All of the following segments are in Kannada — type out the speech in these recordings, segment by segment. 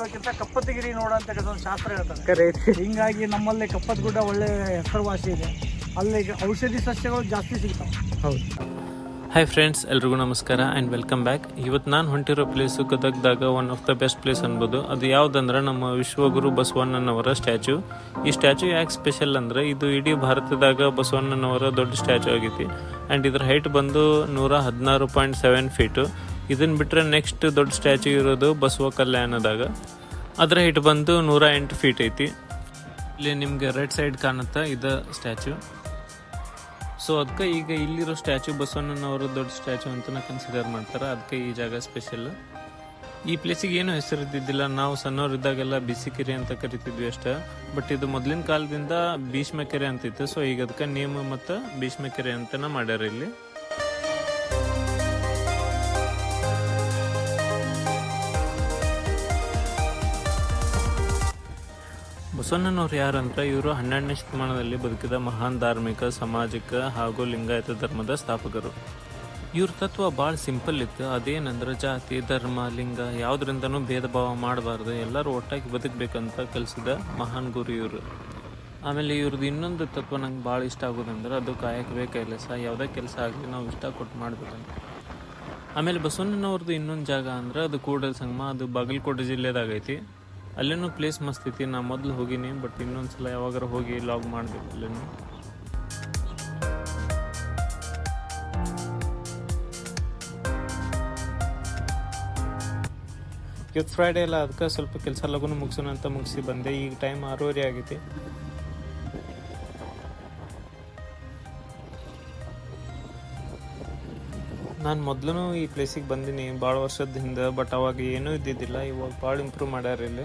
ನೋಡೋಕ್ಕಿಂತ ಕಪ್ಪತ್ತಗಿರಿ ನೋಡೋಂತಕ್ಕಂಥ ಒಂದು ಶಾಸ್ತ್ರ ಹೇಳ್ತಾರೆ. ಹಿಂಗಾಗಿ ನಮ್ಮಲ್ಲಿ ಕಪ್ಪತ್ ಗುಡ್ಡ ಒಳ್ಳೆ ಹೆಸರುವಾಸಿ ಇದೆ. ಅಲ್ಲಿ ಔಷಧಿ ಸಸ್ಯಗಳು ಜಾಸ್ತಿ ಸಿಗ್ತಾವೆ. ಹೌದು. ಹಾಯ್ ಫ್ರೆಂಡ್ಸ್ ಎಲ್ರಿಗೂ ನಮಸ್ಕಾರ ಆ್ಯಂಡ್ ವೆಲ್ಕಮ್ ಬ್ಯಾಕ್ ಇವತ್ತು ನಾನು ಹೊಂಟಿರೋ place ಗದಗ್ದಾಗ one of the best place ಅನ್ಬೋದು. ಅದು ಯಾವುದಂದ್ರೆ ನಮ್ಮ ವಿಶ್ವಗುರು ಬಸವಣ್ಣನವರ ಸ್ಟ್ಯಾಚು ಈ ಸ್ಟ್ಯಾಚು ಯಾಕೆ ಸ್ಪೆಷಲ್ ಅಂದ್ರೆ ಇದು ಇಡೀ ಭಾರತದಾಗ ಬಸವಣ್ಣನವರ ದೊಡ್ಡ ಸ್ಟ್ಯಾಚು ಆಗೈತಿ. ಆ್ಯಂಡ್ ಇದ್ರ ಹೈಟ್ ಬಂದು ನೂರ ಹದಿನಾರು ಪಾಯಿಂಟ್ ಸೆವೆನ್ ಫೀಟು ಇದನ್ನು ಬಿಟ್ಟರೆ ನೆಕ್ಸ್ಟ್ ದೊಡ್ಡ ಸ್ಟ್ಯಾಚು ಇರೋದು ಬಸವ ಕಲ್ಯಾಣದಾಗ ಅದರ ಹೈಟ್ ಬಂದು ನೂರ ಎಂಟು ಫೀಟ್ ಐತಿ. ಇಲ್ಲಿ ನಿಮಗೆ ರೈಟ್ ಸೈಡ್ ಕಾಣುತ್ತಾ ಇದು ಸ್ಟ್ಯಾಚು ಸೊ ಅದಕ್ಕೆ ಈಗ ಇಲ್ಲಿರೋ ಸ್ಟ್ಯಾಚು ಬಸವಣ್ಣನವರು ದೊಡ್ಡ ಸ್ಟ್ಯಾಚು ಅಂತಲೇ ಕನ್ಸಿಡರ್ ಮಾಡ್ತಾರೆ. ಅದಕ್ಕೆ ಈ ಜಾಗ ಸ್ಪೆಷಲ್ ಈ ಪ್ಲೇಸಿಗೆ ಏನು ಹೆಸರು ಇದ್ದಿದ್ದಿಲ್ಲ. ನಾವು ಸಣ್ಣವರಿದ್ದಾಗೆಲ್ಲ ಬಿಸಿಕೆರೆ ಅಂತ ಕರಿತಿದ್ವಿ ಅಷ್ಟೇ. ಬಟ್ ಇದು ಮೊದಲಿನ ಕಾಲದಿಂದ ಭೀಷ್ಮಕೆರೆ ಅಂತಿತ್ತು. ಸೊ ಈಗ ಅದಕ್ಕೆ ನೇಮ್ ಮತ್ತು ಭೀಷ್ಮಕೆರೆ ಅಂತನ ಮಾಡ್ಯಾರ ಇಲ್ಲಿ. ಬಸವಣ್ಣನವ್ರು ಯಾರಂತ ಇವರು ಹನ್ನೆರಡನೇ ಶತಮಾನದಲ್ಲಿ ಬದುಕಿದ ಮಹಾನ್ ಧಾರ್ಮಿಕ, ಸಾಮಾಜಿಕ ಹಾಗೂ ಲಿಂಗಾಯತ ಧರ್ಮದ ಸ್ಥಾಪಕರು. ಇವ್ರ ತತ್ವ ಭಾಳ ಸಿಂಪಲ್ ಇತ್ತು. ಅದೇನಂದ್ರೆ ಜಾತಿ, ಧರ್ಮ, ಲಿಂಗ ಯಾವುದರಿಂದನೂ ಭೇದ ಭಾವ ಮಾಡಬಾರ್ದು. ಎಲ್ಲರೂ ಒಟ್ಟಾಗಿ ಬದುಕಬೇಕಂತ ಕಲಿಸಿದ ಮಹಾನ್ ಗುರು ಇವರು. ಆಮೇಲೆ ಇವ್ರದ್ದು ಇನ್ನೊಂದು ತತ್ವ ನಂಗೆ ಭಾಳ ಇಷ್ಟ ಆಗೋದಂದ್ರೆ ಅದು ಕಾಯಕವೇ ಕೆಲಸ. ಯಾವುದೇ ಕೆಲಸ ಆಗಲಿ ನಾವು ಇಷ್ಟ ಕೊಟ್ಟು ಮಾಡಬೇಕಂತ. ಆಮೇಲೆ ಬಸವಣ್ಣನವ್ರದ್ದು ಇನ್ನೊಂದು ಜಾಗ ಅಂದ್ರೆ ಅದು ಕೂಡಲ ಸಂಗಮ, ಅದು ಬಾಗಲಕೋಟೆ ಜಿಲ್ಲೆದಾಗ ಐತಿ ಅಲ್ಲೇನು ಪ್ಲೇಸ್ ಮಸ್ತ್ ಐತಿ, ನಾ ಮೊದಲು ಹೋಗಿನಿ ಬಟ್ ಇನ್ನೊಂದು ಸಲ ಯಾವಾಗಾರ ಹೋಗಿ ಲಾಗ್ ಮಾಡ್ಬೇಕು ಅಲ್ಲೇನು. ಇವತ್ತು ಫ್ರೈಡೇ ಎಲ್ಲ ಅದಕ್ಕೆ ಸ್ವಲ್ಪ ಕೆಲಸ ಲಗುನು ಮುಗಿಸೋಣ ಅಂತ ಮುಗಿಸಿ ಬಂದೆ. ಈಗ ಟೈಮ್ ಆರೂವರೆ ಆಗೈತಿ. ನಾನು ಮೊದಲು ಈ ಪ್ಲೇಸಿಗೆ ಬಂದೀನಿ ಭಾಳ ವರ್ಷದ ಹಿಂದೆ ಬಟ್ ಅವಾಗ ಏನೂ ಇದ್ದಿದ್ದಿಲ್ಲ. ಇವಾಗ ಭಾಳ ಇಂಪ್ರೂವ್ ಮಾಡ್ಯಾರ ಇಲ್ಲಿ.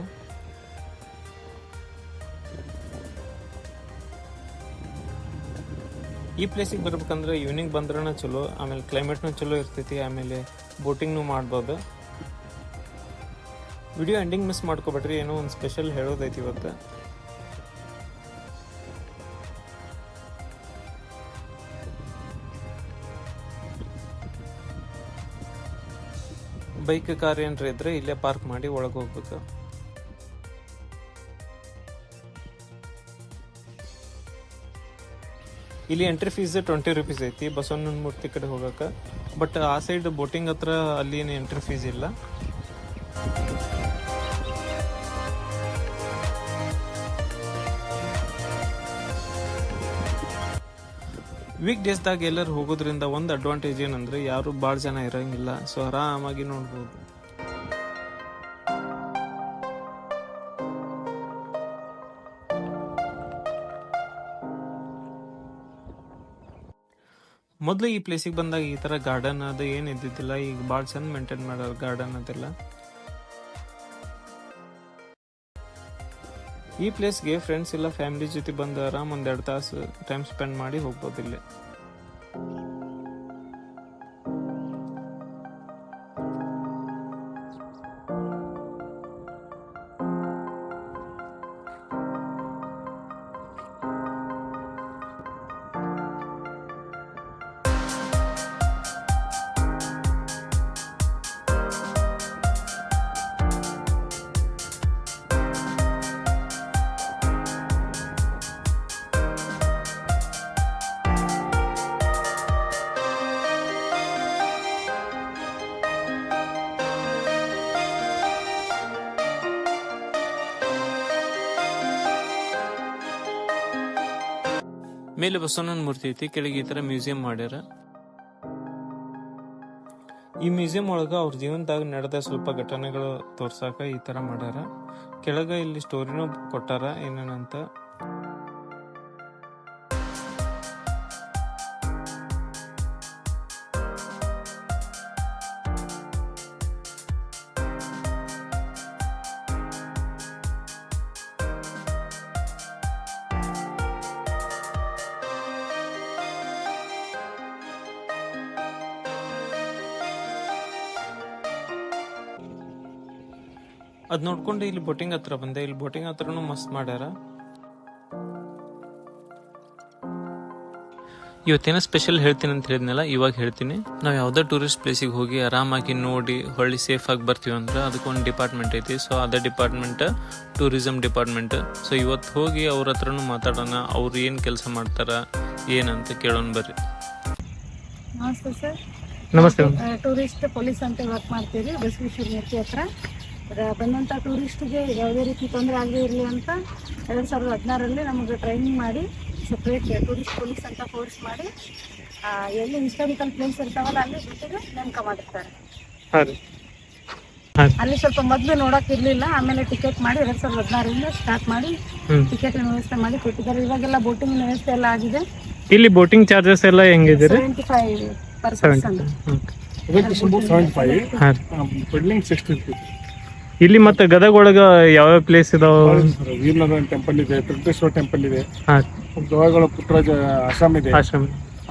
ಈ ಪ್ಲೇಸಿಗೆ ಬರ್ಬೇಕಂದ್ರೆ ಈವ್ನಿಂಗ್ ಬಂದ್ರೂ ಚಲೋ, ಆಮೇಲೆ ಕ್ಲೈಮೇಟ್ನು ಚಲೋ ಇರ್ತೈತಿ, ಆಮೇಲೆ ಬೋಟಿಂಗ್ನು ಮಾಡ್ಬೋದು. ವಿಡಿಯೋ ಎಂಡಿಂಗ್ ಮಿಸ್ ಮಾಡ್ಕೋಬೇಡ್ರಿ, ಏನೋ ಒಂದು ಸ್ಪೆಷಲ್ ಹೇಳೋದೈತಿ ಇವತ್ತು. ಬೈಕ್ ಕಾರ್ ಏನಾರ ಇದ್ರೆ ಇಲ್ಲೇ ಪಾರ್ಕ್ ಮಾಡಿ ಒಳಗೆ ಹೋಗ್ಬೇಕು. ಇಲ್ಲಿ ಎಂಟ್ರಿ ಫೀಸ್ ಟ್ವೆಂಟಿ ರುಪೀಸ್ ಐತಿ ಬಸವನ ಮೂರ್ತಿ ಕಡೆ ಹೋಗಕ್ಕೆ. ಬಟ್ ಆ ಸೈಡ್ ಬೋಟಿಂಗ್ ಹತ್ರ ಅಲ್ಲಿ ಏನು ಎಂಟ್ರಿ ಫೀಸ್ ಇಲ್ಲ. ವೀಕ್ ಡೇಸ್ದಾಗ ಎಲ್ಲರೂ ಹೋಗೋದ್ರಿಂದ ಒಂದು ಅಡ್ವಾಂಟೇಜ್ ಏನಂದ್ರೆ ಯಾರು ಭಾಳ ಜನ ಇರಂಗಿಲ್ಲ. ಸೊ ಆರಾಮಾಗಿ ನೋಡ್ಬೋದು. ಮೊದಲು ಈ ಪ್ಲೇಸಿಗೆ ಬಂದಾಗ ಈ ಥರ ಗಾರ್ಡನ್ ಅದು ಏನು ಇದ್ದಿದ್ದಿಲ್ಲ. ಈಗ ಭಾಳ ಚಂದ ಮೇಂಟೈನ್ ಮಾಡ್ಯಾರ ಗಾರ್ಡನ್ ಅದೆಲ್ಲ. ಈ ಪ್ಲೇಸ್ಗೆ ಫ್ರೆಂಡ್ಸ್ ಇಲ್ಲ ಫ್ಯಾಮಿಲಿ ಜೊತೆ ಬಂದು ಆರಾಮ್ ಒಂದೆರಡು ತಾಸು ಟೈಮ್ ಸ್ಪೆಂಡ್ ಮಾಡಿ ಹೋಗ್ಬೋದು ಇಲ್ಲಿ. ಮೇಲೆ ಬಸವಣ್ಣನ ಮೂರ್ತಿ ಐತಿ, ಕೆಳಗೆ ಈ ತರ ಮ್ಯೂಸಿಯಂ ಮಾಡ್ಯಾರ. ಈ ಮ್ಯೂಸಿಯಂ ಒಳಗ ಅವ್ರ ಜೀವನದಾಗ ನಡೆದ ಸ್ವಲ್ಪ ಘಟನೆಗಳು ತೋರ್ಸಾಕ ಈ ತರ ಮಾಡ್ಯಾರ. ಕೆಳಗ ಇಲ್ಲಿ ಸ್ಟೋರಿನೂ ಕೊಟ್ಟಾರ ಏನೇನಂತ ಅದ್ ನೋಡ್ಕೊಂಡು ಇಲ್ಲಿ ಬೋಟಿಂಗ್ ಹತ್ರ ಬಂದೆ. ಇಲ್ಲಿ ಬೋಟಿಂಗ್ ಹತ್ರನು ಮಸ್ತ್ ಮಾಡ್ಯಾರ. ಇವತ್ತೇನೋ ಸ್ಪೆಷಲ್ ಹೇಳ್ತೀನಿ ಅಂತ ಹೇಳಿದ್ನಲ್ಲ ಇವಾಗ ಹೇಳ್ತೀನಿ. ನಾವು ಯಾವುದೇ ಟೂರಿಸ್ಟ್ ಪ್ಲೇಸಿಗೆ ಹೋಗಿ ಆರಾಮಾಗಿ ನೋಡಿ ಹೊಳ್ಳಿ ಸೇಫ್ ಆಗಿ ಬರ್ತೀವಿ ಅಂದ್ರೆ ಅದಕ್ಕೊಂದು ಡಿಪಾರ್ಟ್ಮೆಂಟ್ ಐತಿ. ಸೊ ಅದೇ ಡಿಪಾರ್ಟ್ಮೆಂಟ್ ಟೂರಿಸಮ್ ಡಿಪಾರ್ಟ್ಮೆಂಟ್ ಸೊ ಇವತ್ತು ಹೋಗಿ ಅವ್ರ ಹತ್ರನೂ ಮಾತಾಡೋಣ ಅವ್ರು ಏನು ಕೆಲಸ ಮಾಡ್ತಾರ ಏನಂತ ಕೇಳೋಣ ಬರ್ರಿ. ನಮಸ್ತೆ ಸರ್. ನಮಸ್ತೆ. ಟೂರಿಸ್ಟ್ ಪೊಲೀಸ್ ಅಂತ ವರ್ಕ್ ಮಾಡ್ತೀವಿ ಬಸವೇಶ್ವರ ಮೂರ್ತಿ ಹತ್ರ. ಬಂದಂಥ ಟೂರಿಸ್ಟ್ಗೆ ಯಾವುದೇ ರೀತಿ ತೊಂದರೆ ಆಗದೇ ಇರಲಿ ಅಂತ ಎರಡು ಸಾವಿರದ ಹದಿನಾರರಲ್ಲಿ ನಮಗೆ ಟ್ರೈನಿಂಗ್ ಮಾಡಿ ಸಪ್ರೇಟ್ ಟೂರಿಸ್ಟ್ ಪೊಲೀಸ್ ಅಂತ ಫೋರ್ಸ್ ಮಾಡಿ ಆ, ಎಲ್ಲಿ ಹಿಸ್ಟಾರಿಕಲ್ ಪ್ಲೇಸ್ ಇರ್ತಾವಲ್ಲ ಅಲ್ಲಿ ಜೊತೆಗೆ ನೇಮಕ ಮಾಡಿರ್ತಾರೆ ಅಲ್ಲಿ ಸ್ವಲ್ಪ ಮೊದಲು ನೋಡಕ್ ಇರ್ಲಿಲ್ಲ ಆಮೇಲೆ ಟಿಕೆಟ್ ಮಾಡಿ ಎರಡ್ ಸಾವಿರದ ಹದಿನಾರರಿಂದ ಸ್ಟಾರ್ಟ್ ಮಾಡಿ ಟಿಕೆಟ್ ವ್ಯವಸ್ಥೆ ಮಾಡಿ ಕೊಟ್ಟಿದ್ದಾರೆ. ಇವಾಗೆಲ್ಲ ಬೋಟಿಂಗ್ ವ್ಯವಸ್ಥೆ ಎಲ್ಲ ಆಗಿದೆ. ಇಲ್ಲಿ ಬೋಟಿಂಗ್ ಚಾರ್ಜಸ್ ಎಲ್ಲ ಹೆಂಗಿದೆ seventy five percent person seventy five ಹಾಂ ಬಿಲ್ಡಿಂಗ್ ಸಿಕ್ಸ್ಟಿ ಇಲ್ಲಿ ಮತ್ತೆ ಗದಗ ಒಳಗ ಯಾವ ಪ್ಲೇಸ್ ಇದಾವ ವೀರನಾರಾಯಣ ಟೆಂಪಲ್ ಇದೆ ತ್ರಿಕೇಶ್ವರ ಟೆಂಪಲ್ ಇದೆ. ಹಾಂ. ಗವಾಗಳ ಪುಟ್ಟರಾಜ ಆಶ್ರಮ ಇದೆ. ಆಶ್ರಮ.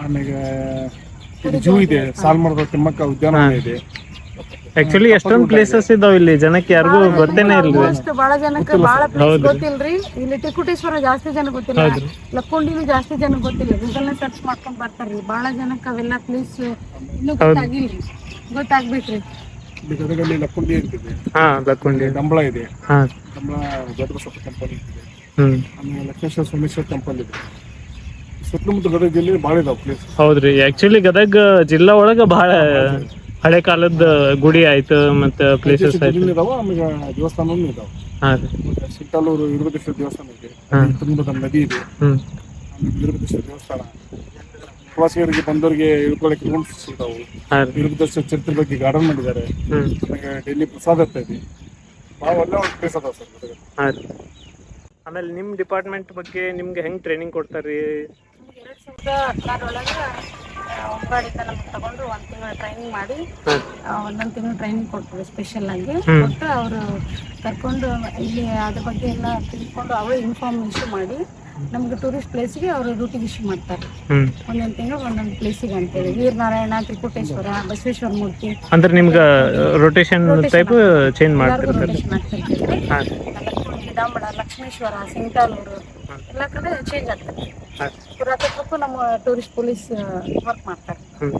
ಆಮೇಲೆ ಜೂ ಇದೆ ಸಾಲ್ಮರದ ತಿಮ್ಮಕ್ಕ ಉದ್ಯಾನವನ ಇದೆ. ಆಕ್ಚುಲಿ ಎಷ್ಟೊಂದು ಪ್ಲೇಸಸ್ ಇದಾವ ಇಲ್ಲಿ ಜನಕ್ಕೆ ಯಾರಿಗೂ ಗೊತ್ತೇನೆ ಇಲ್ಲ ಬಹಳ ಜನಕ್ಕೆ ಬಹಳ ಪ್ಲೇಸ್ ಗೊತ್ತಿಲ್ರಿ. ಇಲ್ಲಿ ಟಿಕುಟೇಶ್ವರ ಜಾಸ್ತಿ ಜನ ಗೊತ್ತಿಲ್ಲ. ಲಕ್ಕೊಂಡಿನೂ ಜಾಸ್ತಿ ಜನ ಗೊತ್ತಿಲ್ಲ. ಗೂಗಲ್ ಸರ್ಚ್ ಮಾಡ್ಕೊಂಡ್ ಬರ್ತಾರ್ರಿ. ಬಹಳ ಜನಕ್ಕೆ ಅವೆಲ್ಲ ಪ್ಲೇಸ್ ಇನ್ನೂ ಗೊತ್ತಾಗಿಲ್ರಿ. ಗೊತ್ತಾಗ್ಬೇಕ್ರಿ. ಇಲ್ಲಿ ಗದಗಲ್ಲಿ ಲಕ್ಕುಂಡಿ ಇದೆ ಹಾ ಲಕ್ಕುಂಡಿ. ಡಂಬಳ ಇದೆ. ಹಾ. ಡಂಬಳ ದೊಡ್ಡಬಸಪ್ಪ ಕಂಪನಿ ಇದೆ. ಹ್ಮ್. ಆಮೇಲೆ ಲಕ್ಷ್ಮೇಶ್ವರ ಸೋಮೇಶ್ವರ ಟೆಂಪಲ್ ಇದೆ. ಸುತ್ತಮುತ್ತ ಗದಗ ಜಿಲ್ಲೆ ಭಾಳ ಇದಾವೆ ಪ್ಲೇಸ್ ಹೌದ್ರಿ. ಆಕ್ಚುಲಿ ಗದಗ ಜಿಲ್ಲಾ ಒಳಗ ಬಹಳ ಹಳೆ ಕಾಲದ ಗುಡಿ ಆಯ್ತು ಮತ್ತೆ ಪ್ಲೇಸಸ್ ಆಯ್ತು. ಇದಾವೆ ಆಮೇಲೆ ದೇವಸ್ಥಾನನೂ ಇದಾವೆ. ಹಾ ರೀ. ಮತ್ತೆ ಸಿಟ್ಟಲ್ಲೂರು ವೀರಭದ್ರೇಶ್ವರ ದೇವಸ್ಥಾನ ಇದೆ. ತುಂಗಭದ್ರಾ ನದಿ ಇದೆ. ಆಮೇಲೆ ವೀರಭದ್ರೇಶ್ವರ ದೇವಸ್ಥಾನ. ಪ್ರವಾಸಿಗರಿಗೆ ಬಂದವರಿಗೆ ಇಳ್ಕೊಳ್ಳಿಕ್ಕೆ ರೂಮ್ಸ್ ಸಿಗ್ತಾವೆ. ಹಾ. ರೀ ಚರಿತ್ರೆ ಬಗ್ಗೆ ಗಾರ್ಡನ್ ಮಾಡಿದ್ದಾರೆ. ನಮಗೆ ಡೈಲಿ ಪ್ರಸಾದ ಇರ್ತೈತಿ ಭಾಳ ಒಳ್ಳೆ ಒಂದು ಪ್ಲೇಸ್ ಅದಾವ ಸರ್ ಗದಗ ಹಾ ರೀ. ಆಮೇಲೆ ನಿಮ್ ಡಿಪಾರ್ಟ್ಮೆಂಟ್ ಬಗ್ಗೆ ನಿಮ್ಗೆ ಹೆಂಗ್ ಟ್ರೈನಿಂಗ್ ಕೊಡ್ತಾರ್ರಿ? ಎರಡ್ ಸಾವಿರದ ಹದಿನಾರೊಳಗೆ ಹೊಂಬಾಡಿಂದ ನಮ್ಗೆ ತಗೊಂಡು ಒಂದ್ ತಿಂಗಳ ಟ್ರೈನಿಂಗ್ ಮಾಡಿ ಹಾ. ಆ, ಒಂದೊಂದ್ ತಿಂಗಳು ಟ್ರೈನಿಂಗ್ ಕೊಡ್ತೀವಿ ಸ್ಪೆಷಲ್ ಆಗಿ. ಕೊಟ್ಟು ಅವರು ಕರ್ಕೊಂಡು ಇಲ್ಲಿ ಅದ್ರ ಬಗ್ಗೆ ಎಲ್ಲ ತಿಳ್ಕೊಂಡು ಅವರು ಇನ್ಫಾರ್ಮೇಶನ್ ಮಾಡಿ ನಮ್ಗೆ ಟೂರಿಸ್ಟ್ ಪ್ಲೇಸ್ಗೆ ಅವರು ರೂಟಿಗೆ ಇಶ್ಯೂ ಮಾಡ್ತಾರೆ. ಒಂದೊಂದು ತಿಂಗಳು ಒಂದೊಂದು ಪ್ಲೇಸಿಗೆ ಅಂತೇಳಿ. ವೀರನಾರಾಯಣ ತ್ರಿಕೂಟೇಶ್ವರ ಬಸವೇಶ್ವರ ಮೂರ್ತಿ. ಅಂದ್ರೆ ನಿಮ್ಗೆ ರೊಟೇಷನ್ ಟೈಪ್ ಚೇಂಜ್ ಮಾಡ್ತಾರೆ ಮಾಡ್ತಿರ್ತಾರೆ ಡಾಂಬಳ ಲಕ್ಷ್ಮೇಶ್ವರ ಸಿಂಗಾಲೂರು ಎಲ್ಲ ಕಡೆ ಚೇಂಜ್ ಆಗ್ತದೆ. ಪುರಾತತ್ವಕ್ಕೂ ನಮ್ಮ ಟೂರಿಸ್ಟ್ ಪೊಲೀಸ್ ವರ್ಕ್ ಮಾಡ್ತಾರೆ. ಹ್ಮ್.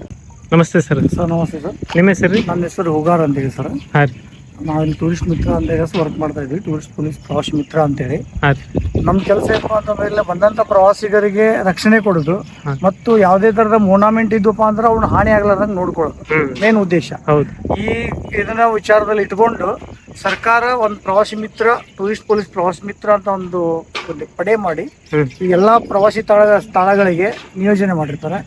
ನಮಸ್ತೆ ಸರ್. ಸರ್ ನಮಸ್ತೆ ಸರ್. ನಿಮ್ಮ ಹೆಸರು? ರೀ ನನ್ನ ಹೆಸರು ಹುಗಾರ್ ಅಂತ ಹೇಳಿ ಸರ್. ಹಾಂ. ರೀ ನಾವಿಲ್ಲಿ ಟೂರಿಸ್ಟ್ ಮಿತ್ರ ಅಂತ ಹೇಳಿ ವರ್ಕ್ ಮಾಡ್ತಾ ಇದ್ವಿ. ಟೂರಿಸ್ಟ್ ಪೊಲೀಸ್ ಪ್ರವಾಸಿ ಮಿತ್ರ ಅಂತೇಳಿ ನಮ್ಮ ಕೆಲಸ ಏನು ಅಂತಂದ್ರೆ ಇಲ್ಲ ಬಂದಂತ ಪ್ರವಾಸಿಗರಿಗೆ ರಕ್ಷಣೆ ಕೊಡೋದು. ಮತ್ತು ಯಾವುದೇ ತರದ ಮೋನಾಮೆಂಟ್ ಇದ್ದಪ್ಪ ಅಂದ್ರೆ ಅವ್ನ ಹಾನಿ ಆಗ್ಲಾರ್ದಂಗೆ ನೋಡ್ಕೊಳ್ಳೋದು. ಮೇನ್ ಉದ್ದೇಶ. ಈ ಇದನ್ನ ವಿಚಾರದಲ್ಲಿ ಇಟ್ಕೊಂಡು ಸರ್ಕಾರ ಒಂದು ಪ್ರವಾಸಿ ಮಿತ್ರ ಟೂರಿಸ್ಟ್ ಪೊಲೀಸ್ ಪ್ರವಾಸಿ ಮಿತ್ರ ಅಂತ ಒಂದು ಒಂದು ಪಡೆ ಮಾಡಿ ಈ ಎಲ್ಲಾ ಪ್ರವಾಸಿ ಸ್ಥಳ ಸ್ಥಳಗಳಿಗೆ ನಿಯೋಜನೆ ಮಾಡಿರ್ತಾರೆ.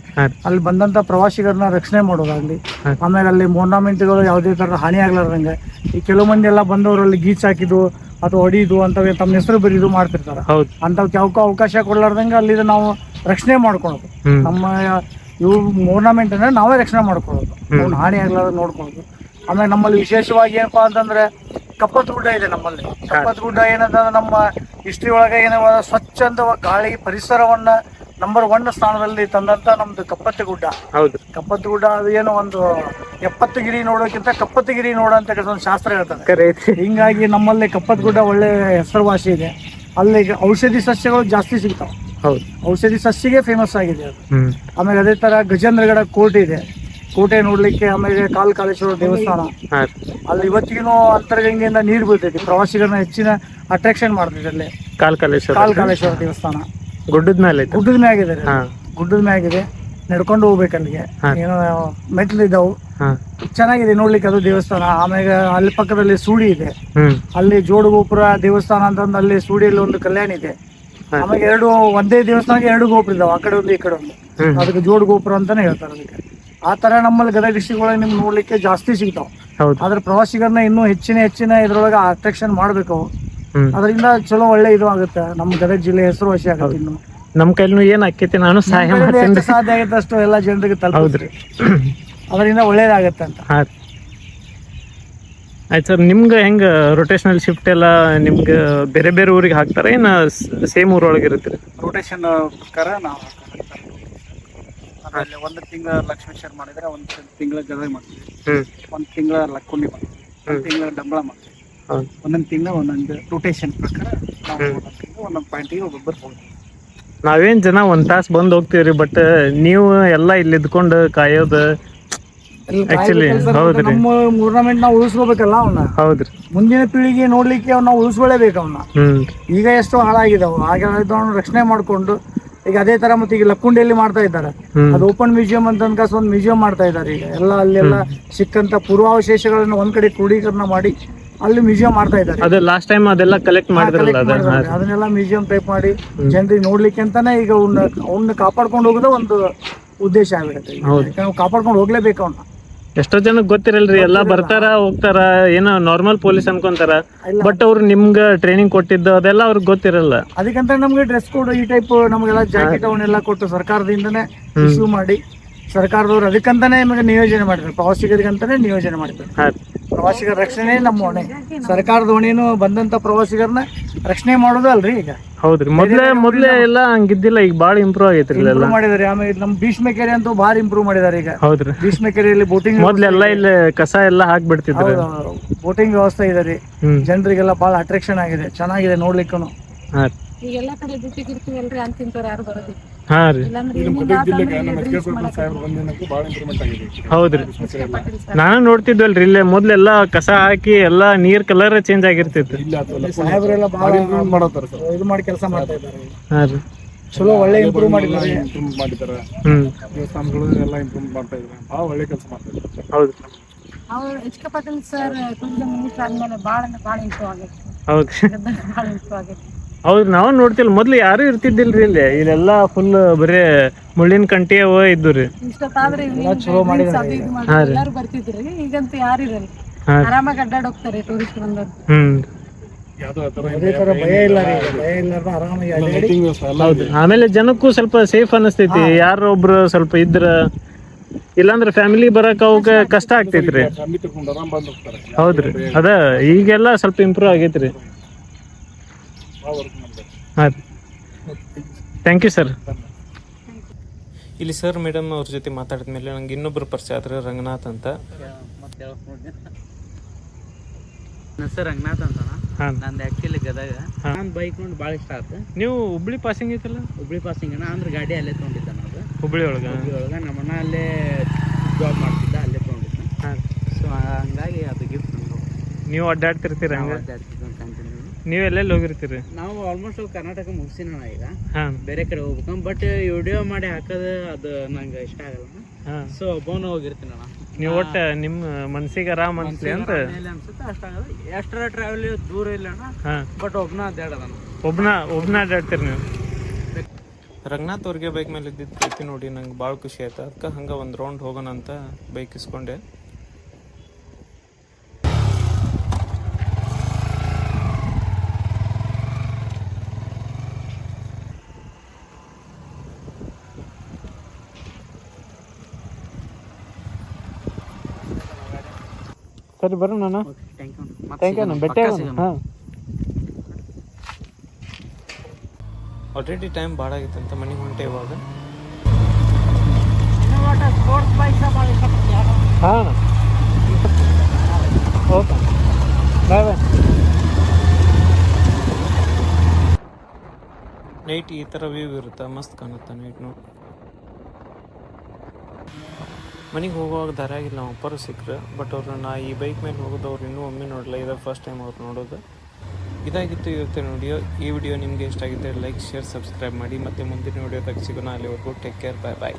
ಅಲ್ಲಿ ಬಂದಂತ ಪ್ರವಾಸಿಗರನ್ನ ರಕ್ಷಣೆ ಮಾಡೋದಾಗ್ಲಿ ಆಮೇಲೆ ಅಲ್ಲಿ ಮೊರ್ನಾಮೆಂಟ್ಗಳು ಯಾವುದೇ ತರ ಹಾನಿ ಆಗ್ಲಾರ್ದಂಗೆ ಈ ಕೆಲವು ಮಂದಿ ಎಲ್ಲ ಬಂದವರು ಅಲ್ಲಿ ಗೀಚ್ ಹಾಕಿದ್ದು ಅಥವಾ ಹೊಡಿದು ಅಂತವೇ ತಮ್ಮ ಹೆಸರು ಬರೀದು ಮಾಡ್ತಿರ್ತಾರೆ. ಅಂತವ್ ಯಾವಕ್ಕೂ ಅವಕಾಶ ಕೊಡ್ಲಾರ್ದಂಗೆ ಅಲ್ಲಿ ನಾವು ರಕ್ಷಣೆ ಮಾಡ್ಕೊಳೋದು. ನಮ್ಮ ಇವು ಮೂರ್ನಾಮೆಂಟ್ ಅಂದ್ರೆ ನಾವೇ ರಕ್ಷಣೆ ಮಾಡ್ಕೊಳ್ಳೋದು ಅವ್ನ ಹಾನಿ ಆಗ್ಲಾರ್ದ ನೋಡ್ಕೊಳೋದು. ಆಮೇಲೆ ನಮ್ಮಲ್ಲಿ ವಿಶೇಷವಾಗಿ ಏನಪ್ಪಾ ಅಂತಂದ್ರೆ ಕಪ್ಪತ್ ಗುಡ್ಡ ಇದೆ ನಮ್ಮಲ್ಲಿ. ಕಪ್ಪತ್ ಗುಡ್ಡ ಏನಂತಂದ್ರೆ ನಮ್ಮ ಹಿಸ್ಟ್ರಿ ಒಳಗೆ ಏನ ಸ್ವಚ್ಛಂದ ಗಾಳಿ ಪರಿಸರವನ್ನ ನಂಬರ್ ಒನ್ ಸ್ಥಾನದಲ್ಲಿ ತಂದಂತ ನಮ್ದು ಕಪ್ಪತ್ತ ಗುಡ್ಡ. ಹೌದು. ಕಪ್ಪತ್ತ ಗುಡ್ಡ ಅದು ಏನೋ ಒಂದು ಎಪ್ಪತ್ತು ಗಿರಿ ನೋಡೋಕ್ಕಿಂತ ಕಪ್ಪತ್ತು ಗಿರಿ ನೋಡೋ ಅಂತ ಒಂದು ಶಾಸ್ತ್ರ ಹೇಳ್ತಾರೆ ಹಿಂಗಾಗಿ ನಮ್ಮಲ್ಲಿ ಕಪ್ಪತ್ ಗುಡ್ಡ ಒಳ್ಳೆ ಹೆಸರುವಾಸಿ ಇದೆ. ಅಲ್ಲಿ ಔಷಧಿ ಸಸ್ಯಗಳು ಜಾಸ್ತಿ ಸಿಗ್ತಾವೆ. ಹೌದು. ಔಷಧಿ ಸಸ್ಯಗೆ ಫೇಮಸ್ ಆಗಿದೆ ಅದು. ಆಮೇಲೆ ಅದೇ ತರ ಗಜೇಂದ್ರಗಡ ಕೋಟೆ ಇದೆ. ಕೋಟೆ ನೋಡ್ಲಿಕ್ಕೆ ಆಮೇಲೆ ಕಾಲ್ ಕಾಲೇಶ್ವರ ದೇವಸ್ಥಾನ. ಅಲ್ಲಿ ಇವತ್ತಿಗೂ ಅಂತರ್ಗಂಗೆಯಿಂದ ನೀರು ಬೀಳ್ತೈತಿ. ಪ್ರವಾಸಿಗರನ್ನ ಹೆಚ್ಚಿನ ಅಟ್ರಾಕ್ಷನ್ ಮಾಡ್ತೈತಿ ಅಲ್ಲಿ. ಕಾಲ್ಕಾಲೇಶ್ವರ ಕಾಲ್ಕಾಲೇಶ್ವರ ಕಾಲೇಶ್ವರ ದೇವಸ್ಥಾನ. ಗುಡ್ಡದ ಮೇಲೆ ಗುಡ್ಡದ ಮ್ಯಾಗಿದೆ ರೀ. ಗುಡ್ಡದ ಗುಡ್ಡದ ಮ್ಯಾಗಿದೆ ನಡ್ಕೊಂಡು ಹೋಗ್ಬೇಕು ಅಲ್ಲಿಗೆ. ಏನೋ ಮೆಟ್ಲು ಇದಾವು. ಚೆನ್ನಾಗಿದೆ ನೋಡ್ಲಿಕ್ಕೆ ಅದು ದೇವಸ್ಥಾನ. ಆಮೇಲೆ ಅಲ್ಲಿ ಪಕ್ಕದಲ್ಲಿ ಸೂಡಿ ಇದೆ. ಅಲ್ಲಿ ಜೋಡು ಗೋಪುರ ದೇವಸ್ಥಾನ ಅಂತಂದು ಅಲ್ಲಿ ಸೂಡಿಯಲ್ಲಿ ಒಂದು ಕಲ್ಯಾಣ ಇದೆ. ಆಮೇಲೆ ಎರಡು ಒಂದೇ ದೇವಸ್ಥಾನಕ್ಕೆ ಎರಡು ಗೋಪುರ ಇದಾವೆ. ಆ ಕಡೆ ಒಂದು ಈ ಕಡೆ ಒಂದು. ಅದಕ್ಕೆ ಜೋಡು ಗೋಪುರ ಅಂತಾನೆ ಹೇಳ್ತಾರೆ ಅದಕ್ಕೆ. ಆ ತರ ನಮ್ಮಲ್ಲಿ ಗದಗ ಡಿಸ್ಟಿಕ್ ಒಳಗೆ ನಿಮ್ಗೆ ನೋಡ್ಲಿಕ್ಕೆ ಜಾಸ್ತಿ ಸಿಗ್ತಾವ. ಹೌದು. ಆದ್ರೆ ಪ್ರವಾಸಿಗರನ್ನ ಇನ್ನೂ ಹೆಚ್ಚಿನ ಹೆಚ್ಚಿನ ಇದ್ರೊಳಗೆ ಅಟ್ರಾಕ್ಷನ್ ಮಾಡ್ಬೇಕು ಅವು. ಅದರಿಂದ ಚಲೋ ಒಳ್ಳೆ ಇದು ಆಗುತ್ತೆ. ನಮ್ಮ ಗದಗ ಜಿಲ್ಲೆ ಹೆಸರುವಾಸಿ ಆಗುತ್ತೆ ಇನ್ನು. ನಮ್ ಕೈಲೂ ಏನ್ ಆಕೈತಿ ನಾನು ಸಹಾಯ ಮಾಡ್ತೀನಿ. ಸಾಧ್ಯ ಆಗುತ್ತೆ ಅಷ್ಟು ಎಲ್ಲ ಜನರಿಗೆ ತಲುಪ್ರಿ ಹೌದ್ರಿ. ಅದರಿಂದ ಒಳ್ಳೇದಾಗತ್ತೆ ಅಂತ. ಆಯ್ತು ಸರ್ ನಿಮ್ಗೆ ಹೆಂಗ ರೊಟೇಷನಲ್ ಶಿಫ್ಟ್ ಎಲ್ಲ ನಿಮ್ಗೆ ಬೇರೆ ಬೇರೆ ಊರಿಗೆ ಹಾಕ್ತಾರೆ? ಏನ ಸೇಮ್ ಊರೊಳಗೆ ಇರುತ್ತೆ ರೊಟೇಷನ್ ಪ್ರಕಾರ ನಾವು ಆಮೇಲೆ ಒಂದು ತಿಂಗಳ ಲಕ್ಷ್ಮೇಶ್ವರ ಮಾಡಿದ್ರೆ ಒಂದ್ ತಿಂಗಳ ಗದಗ ಮಾಡ್ತೀವಿ. ಒಂದ್ ಒಂದು ತಿಂಗಳ ಲಕ್ಕುಂಡಿ ಮಾಡ್ತೀವಿ. ಒಂದು ತಿಂಗಳ ಡಂಬಳ ಮಾಡ್ತೀವಿ. ಒಂದೊಂದ್ ತಿಂಗಳ ಒಂದೊಂದು ರೊಟೇಷನ್ ಪ್ರಕಾರ ನಾವು. ಒಂದೊಂದು ತಿಂಗಳು ಒಂದೊಂದು ಪಾಯಿಂಟಿಗೆ ಒಬ್ಬೊಬ್ಬರು ಹೋಗ್ತೀವಿ. ನಾವೇನ್ ಜನ ಒಂದ್ ತಾಸ್ ಬಂದ್ ಹೋಗ್ತೀವ್ರಿ ಬಟ್ ನೀವು ಎಲ್ಲ ಇಲ್ಲಿ ಇದ್ಕೊಂಡು ಕಾಯೋದು ಹೌದ್ರಿ. ನಮ್ಮ ಮೂರ್ನಮೆಂಟ್ ನಾವು ಉಳಿಸ್ಕೋಬೇಕಲ್ಲ ಅವನ್ನ ಹೌದ್ರಿ. ಮುಂದಿನ ಪೀಳಿಗೆ ನೋಡ್ಲಿಕ್ಕೆ ಅವ್ನ ಉಳಿಸ್ಕೊಳ್ಳೇಬೇಕು ಅವನ್ನ ಹ್ಮ್. ಈಗ ಎಷ್ಟೋ ಹಾಳಾಗಿದಾವೆ. ಹಾಗೆ ಅವ್ನ ರಕ್ಷಣೆ ಮಾಡ್ಕೊಂಡು ಈಗ ಅದೇ ತರ ಮತ್ತೆ ಈಗ ಲಕ್ಕುಂಡಿಯಲ್ಲಿ ಮಾಡ್ತಾ ಇದ್ದಾರೆ. ಅದು ಓಪನ್ ಮ್ಯೂಸಿಯಂ ಅಂತ ಅನ್ಕಾಸ ಒಂದು ಮ್ಯೂಸಿಯಂ ಮಾಡ್ತಾ ಇದ್ದಾರೆ ಈಗ. ಎಲ್ಲ ಅಲ್ಲೆಲ್ಲ ಸಿಕ್ಕಂತ ಪೂರ್ವಾವಶೇಷಗಳನ್ನ ಒಂದ್ ಕಡೆ ಕ್ರೋಢೀಕರಣ ಮಾಡಿ ಅಲ್ಲಿ ಮ್ಯೂಸಿಯಂ ಮಾಡ್ತಾ ಇದ್ದಾರೆ. ಅದೇ ಲಾಸ್ಟ್ ಟೈಮ್ ಅದೆಲ್ಲ ಕಲೆಕ್ಟ್ ಮಾಡಿದ್ರಲ್ಲ ಅದನ್ನೆಲ್ಲ ಮ್ಯೂಸಿಯಂ ಟೈಪ್ ಮಾಡಿ ಜನರಿಗೆ ನೋಡ್ಲಿಕ್ಕೆ ಅಂತಾನೆ ಈಗ ಅವ್ನ ಅವ್ನ ಕಾಪಾಡ್ಕೊಂಡು ಹೋಗೋದು ಒಂದು ಉದ್ದೇಶ. ಯಾಕಂದ್ರೆ ನಾವು ಕಾಪಾಡ್ಕೊಂಡು ಹೋಗ್ಲೇಬೇಕು ಅವ್ನ. ಎಷ್ಟೋ ಜನಕ್ಕೆ ಗೊತ್ತಿರಲ್ರಿ ಎಲ್ಲಾ ಬರ್ತಾರ ಹೋಗ್ತಾರ ಏನೋ ನಾರ್ಮಲ್ ಪೊಲೀಸ್ ಅನ್ಕೊಂತಾರ. ಬಟ್ ಅವ್ರು ನಿಮ್ಗ ಟ್ರೈನಿಂಗ್ ಕೊಟ್ಟಿದ್ದು ಅದೆಲ್ಲ ಅವ್ರಿಗೆ ಗೊತ್ತಿರಲ್ಲ. ಅದಕ್ಕಂತ ನಮ್ಗೆ ಡ್ರೆಸ್ ಕೋಡ್ ಈ ಟೈಪ್ ನಮ್ಗೆಲ್ಲ ಜಾಕೆಟ್ ಅವನ್ನೆಲ್ಲ ಕೊಟ್ಟು ಸರ್ಕಾರದಿಂದನೇ ಇಶ್ಯೂ ಮಾಡಿ. ಸರ್ಕಾರದವ್ರು ಅದಕ್ಕಂತಾನೆ ನಿಮಗೆ ನಿಯೋಜನೆ ಮಾಡಿದ್ರು. ಪ್ರವಾಸಿಗರಿಗಂತಾನೆ ನಿಯೋಜನೆ ಮಾಡಿದ್ರು. ಹಾ ಪ್ರವಾಸಿಗರ ರಕ್ಷಣೆ ನಮ್ಮ ಹೊಣೆ. ಸರ್ಕಾರದ ಹೊಣೆನು ಬಂದಂತ ಪ್ರವಾಸಿಗರನ್ನ ರಕ್ಷಣೆ ಮಾಡೋದು ಅಲ್ರಿ ಈಗ. ಹೌದ್ರಿ. ಮೊದ್ಲೇ ಮೊದ್ಲೇ ಎಲ್ಲ ಹಂಗಿದ್ದಿಲ್ಲ ಈಗ ಬಾಳ ಇಂಪ್ರೂವ್ ಆಗೈತ್ರಿ ಇಲ್ಲಾ ಮಾಡಿದಾರೆ. ಆಮೇಲೆ ನಮ್ಮ ಭೀಷ್ಮ ಕೆರೆ ಅಂತೂ ಭಾರಿ ಇಂಪ್ರೂವ್ ಮಾಡಿದಾರೆ ಈಗ. ಹೌದ್ರಿ. ಭೀಷ್ಮ ಕೆರೆಯಲ್ಲಿ ಬೋಟಿಂಗ್ ಮೊದ್ಲೆಲ್ಲ ಇಲ್ಲಿ ಕಸ ಎಲ್ಲ ಹಾಕ್ಬಿಡ್ತಿದ್ರು. ಬೋಟಿಂಗ್ ವ್ಯವಸ್ಥೆ ಇದೆ ರೀ. ಜನರಿಗೆಲ್ಲ ಬಹಳ ಅಟ್ರಾಕ್ಷನ್ ಆಗಿದೆ. ಚೆನ್ನಾಗಿದೆ ನೋಡ್ಲಿಕ್ಕೂ ಹಾ. ಈಗ ಎಲ್ಲಾ ಕಡೆ ಡ್ಯೂಟಿಗೆ ಇರ್ತೀವಲ್ರಿ ಅಂತಿಂತವ್ರು ಯಾರು ಬರೋದಿಲ್ಲ. ಹಾ ರೀ. ಹೌದ್ರಿ. ನಾನು ನೋಡ್ತಿದ್ವಲ್ರಿ ಇಲ್ಲೇ ಮೊದ್ಲೆಲ್ಲಾ ಕಸ ಹಾಕಿ ಎಲ್ಲಾ ನೀರ್ ಕಲರ್ ಚೇಂಜ್ ಆಗಿರ್ತಿತ್ತು. ಸಾಹೇಬರೆಲ್ಲ ಭಾಳ ಇದು ಮಾಡಿ ಕೆಲಸ ಮಾಡ್ತಾ ಇದ್ದಾರೆ. ಹಾ ರೀ. ಚಲೋ ಒಳ್ಳೆ ಇಂಪ್ರೂವ್ ಮಾಡಿದ್ದಾರೆ. ಇಂಪ್ರೂವ್ ಮಾಡಿದ್ದಾರೆ. ಹ್ಮ್. ದೇವಸ್ಥಾನಗಳು ಎಲ್ಲ ಇಂಪ್ರೂವ್ ಮಾಡ್ತಾ ಇದ್ದಾರೆ. ಭಾಳ ಒಳ್ಳೆ ಕೆಲಸ ಮಾಡ್ತಾ ಇದ್ದಾರೆ. ಹೌದು. ಅವ್ರು H K Patil sir tourism minister ಆದ್ಮೇಲೆ ಭಾಳ ಅಂದ್ರೆ ಭಾಳ ಇಂಪ್ರೂವ್ ಆಗೈತಿ ಹೌದ್ರಿ ಗದಗ ಭಾಳ ಇಂಪ್ರೂವ್ ಆಗೈತಿ ಹೌದು ನಾವು ನೋಡ್ತಿಲ್ಲ ಮೊದ್ಲು ಯಾರು ಇರ್ತಿದ್ದಿಲ್ರಿ ಇಲ್ಲಿ. ಇಲ್ಲೆಲ್ಲ ಫುಲ್ ಬರೇ ಮುಳ್ಳಿನ ಕಂಟಿ ಅವ ಇದ್ದು ರೀ. ಇಷ್ಟೊತ್ತಾದ್ರೆ ಎಲ್ಲಾರು ಬರ್ತಿದ್ರಿ. ಈಗಂತೂ ಯಾರು ಇರಲ್ಲ. ಆರಾಮಾಗಿ ಅಡ್ಡಾಡ್ ಹೋಗ್ತಾರೆ ಟೂರಿಸ್ಟ್ ಬಂದವ್ರು. ಹ್ಮ್. ರೀ ಆಮೇಲೆ ಜನಕ್ಕೂ ಸ್ವಲ್ಪ ಸೇಫ್ ಅನಸ್ತೈತಿ. ಯಾರೋ ಒಬ್ರು ಸ್ವಲ್ಪ ಇದ್ರ ಇಲ್ಲಾಂದ್ರೆ ಫ್ಯಾಮಿಲಿ ಬರಕ್ ಅವಕ್ಕೆ ಕಷ್ಟ ಆಗ್ತೈತ್ರಿ. ಹೌದ್ರಿ. ಅದ ಈಗೆಲ್ಲ ಸ್ವಲ್ಪ ಇಂಪ್ರೂವ್ ಆಗೈತ್ರಿ. ಹಾಂ ಥ್ಯಾಂಕ್ ಯು ಸರ್ ಇಲ್ಲಿ ಸರ್ ಮೇಡಮ್ ಅವ್ರ ಜೊತೆ ಮಾತಾಡಿದ ಮೇಲೆ ನಂಗೆ ಇನ್ನೊಬ್ರು ಪರಿಚಯ ಆದ್ರೆ ರಂಗನಾಥ್ ಅಂತ. ಹೆಸರು ರಂಗನಾಥ್ ಅಂತ ನಂದು ಆ್ಯಕ್ಚುಲಿ ಗದಗ. ನಾನು ಬೈಕ್ ನೋಡಿ ಭಾಳ ಇಷ್ಟ ಆಯ್ತು ನೀವು ಹುಬ್ಳಿ ಪಾಸಿಂಗ್ ಐತಲ್ಲ? ಹುಬ್ಳಿ ಪಾಸಿಂಗ್ ಅಣ್ಣ ಅಂದ್ರೆ ಗಾಡಿ ಅಲ್ಲೇ ತೊಗೊಂಡಿದ್ದೆ ನಾನು. ಹುಬ್ಳಿ ಒಳಗೆ? ಹುಬ್ಳಿ ಒಳಗೆ ನಮ್ಮಣ್ಣ ಅಲ್ಲೇ ಜಾಬ್ ಮಾಡ್ತಿದ್ದ ಅಲ್ಲೇ ತೊಗೊಂಡಿದ್ದೆ. ಹಾಂ. ಸೊ ಹಂಗಾಗಿ ಅದು ಗಿಫ್ಟ್ ನೀವು ಅಡ್ಡಾಡ್ತಿರ್ತೀರ ಹಂಗ? ನೀವು ಎಲ್ಲೆಲ್ಲಿ ಹೋಗಿರ್ತೀರಿ? ನಾವು ಆಲ್ಮೋಸ್ಟ್ ಕರ್ನಾಟಕ ಮುಗಿಸಿನ ಈಗ. ಹಾಂ. ಬೇರೆ ಕಡೆ ಹೋಗ್ಬೇಕು. ಬಟ್ ವಿಡಿಯೋ ಮಾಡಿ ಹಾಕೋದು ಅದು ನಂಗೆ ಇಷ್ಟ ಆಗಲ್ಲ. ಸೊ ಒಬ್ಬನ ಹೋಗಿರ್ತೀನಿ ಅಣ್ಣ. ನೀವು ಒಟ್ಟು ನಿಮ್ಮ ಮನ್ಸಿಗೆ ಆರಾಮ್ ಅನ್ಸ್ಲಿ ಅಂತ? ಅನ್ಸುತ್ತೆ ಅಷ್ಟಾಗಲ್ಲ ಎಷ್ಟರ ಟ್ರಾವೆಲ್ ದೂರ ಇಲ್ಲ ಅಣ್ಣ. ಬಟ್ ಒಬ್ನ ಅಡ್ಡಾಡದ ಒಬ್ನ ಒಬ್ನ ಅಡ್ಡಾಡ್ತೀರಿ ನೀವು? ರಂಗನಾಥ್ ಅವ್ರಿಗೆ ಬೈಕ್ ಮೇಲೆ ಇದ್ದಿದ್ದು ಪ್ರೀತಿ ನೋಡಿ ನಂಗೆ ಭಾಳ ಖುಷಿ ಆಯ್ತು. ಅದಕ್ಕೆ ಹಂಗೆ ಒಂದು ರೌಂಡ್ ಹೋಗೋಣ ಅಂತ ಬೈಕ್ ಇಸ್ಕೊಂಡೆ. ಸರಿ ಬರೋಣ ಅಣ್ಣ. ಥ್ಯಾಂಕ್ ಯು ಅಣ್ಣ ಯು ಬೆಟ್ಟ ಹಾಂ. ಆಲ್ರೆಡಿ ಟೈಮ್ ಭಾಳ ಆಗಿತ್ತು ಅಂತ ಮನೆಗೆ ಹೊಂಟೆ ಇವಾಗ. ಹಾಂ ಓಕೆ. ಬಾಯ್ ಬಾಯ್ ನೈಟ್ ಈ ಥರ ವ್ಯೂ ಇರುತ್ತೆ? ಮಸ್ತ್ ಕಾಣುತ್ತೆ ನೈಟ್ ನೋಡಿ? ಮನೆಗೆ ಹೋಗುವಾಗ ದಾರಿಯಾಗಿಲ್ಲ ನಾವು ಒಬ್ಬರು ಸಿಕ್ಕರು ಬಟ್ ಅವರು ನಾ ಈ ಬೈಕ್ ಮೇಲೆ ಹೋಗೋದು ಅವ್ರು ಇನ್ನೂ ಒಮ್ಮೆ ನೋಡಲ್ಲ ಇದು ಫಸ್ಟ್ ಟೈಮ್ ಅವ್ರು ನೋಡೋದು. ಇದಾಗಿತ್ತು ಇವತ್ತಿನ ವಿಡಿಯೋ ಈ ವಿಡಿಯೋ ನಿಮಗೆ ಇಷ್ಟ ಆಗಿದ್ದರೆ ಲೈಕ್ ಶೇರ್ ಸಬ್ಸ್ಕ್ರೈಬ್ ಮಾಡಿ. ಮತ್ತು ಮುಂದಿನ ವಿಡಿಯೋದಾಗ ಸಿಗೋಣ. ಅಲ್ಲಿವರೆಗೂ ಟೇಕ್ ಕೇರ್ ಬಾಯ್ ಬಾಯ್